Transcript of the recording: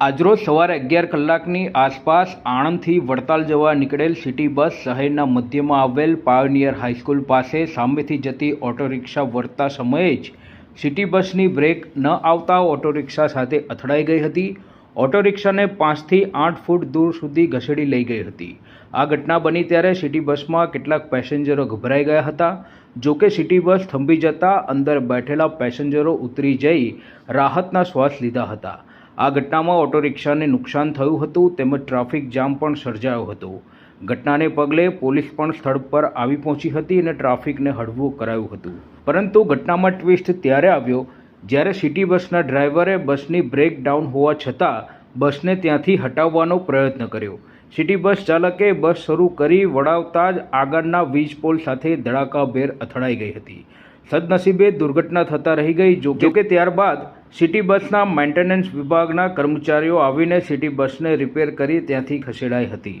આજરોજ સવારે અગિયાર કલાકની આસપાસ આણંદથી વડતાલ જવા નીકળેલ સિટી બસ શહેરના મધ્યમાં આવેલ પાયોનિયર હાઈસ્કૂલ પાસે સામેથી જતી ઓટો રિક્ષા વળતા સમયે જ સિટી બસની બ્રેક ન આવતા ઓટો રિક્ષા સાથે અથડાઈ ગઈ હતી. ઓટો રિક્ષાને પાંચથી આઠ ફૂટ દૂર સુધી ઘસેડી લઈ ગઈ હતી. આ ઘટના બની ત્યારે સિટી બસમાં કેટલાક પેસેન્જરો ગભરાઈ ગયા હતા. જોકે સિટી બસ થંભી જતાં અંદર બેઠેલા પેસેન્જરો ઉતરી જઈ રાહતના શ્વાસ લીધા હતા. આ ઘટનામાં ઓટો રિક્ષાને નુકસાન થયું હતું તેમજ ટ્રાફિક જામ પણ સર્જાયો હતો. ઘટનાને પગલે પોલીસ પણ સ્થળ પર આવી પહોંચી હતી અને ટ્રાફિકને હળવું કરાયું હતું. પરંતુ ઘટનામાં ટ્વિસ્ટ ત્યારે આવ્યો જ્યારે સિટી બસના ડ્રાઈવરે બસની બ્રેક ડાઉન હોવા છતાં બસને ત્યાંથી હટાવવાનો પ્રયત્ન કર્યો. સિટી બસ ચાલકે બસ શરૂ કરી વળાવતા જ આગળના વીજ પોલ સાથે ધડાકાભેર અથડાઈ ગઈ હતી. સદનસીબે દુર્ઘટના થતાં રહી ગઈ જો કે ત્યારબાદ સિટી બસના મેન્ટેનન્સ વિભાગના કર્મચારીઓ આવીને સિટી બસને રિપેર કરી ત્યાંથી ખસેડાઈ હતી.